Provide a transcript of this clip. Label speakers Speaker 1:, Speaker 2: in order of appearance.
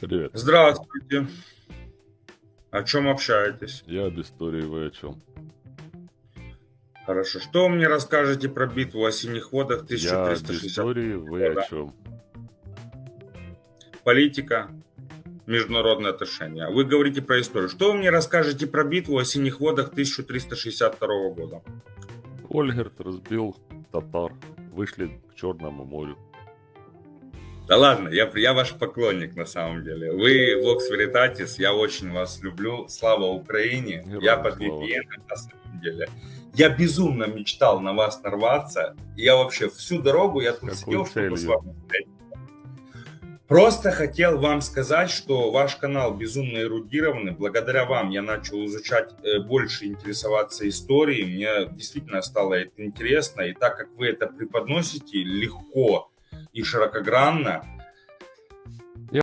Speaker 1: Привет.
Speaker 2: Здравствуйте. О чем общаетесь?
Speaker 1: Я об истории вы о чем?
Speaker 2: Хорошо. Что вы мне расскажете про битву о синих водах
Speaker 1: Я об
Speaker 2: 1360?
Speaker 1: истории вы о
Speaker 2: года?
Speaker 1: чем?
Speaker 2: Политика, международные отношения. Вы говорите про историю. Что вы мне расскажете про битву о синих водах 1362 года?
Speaker 1: Ольгерт разбил татар. Вышли к Черному морю.
Speaker 2: Да ладно, я, я ваш поклонник на самом деле. Вы Vox Veritatis, я очень вас люблю. Слава Украине.
Speaker 1: Героям
Speaker 2: я под. VPN на самом деле. Я безумно мечтал на вас нарваться. Я вообще всю дорогу я тут сидел, чтобы с вами. Просто хотел вам сказать, что ваш канал безумно эрудированный. Благодаря вам я начал изучать, э, больше интересоваться историей. Мне действительно стало это интересно. И так как вы это преподносите легко и широкогранно,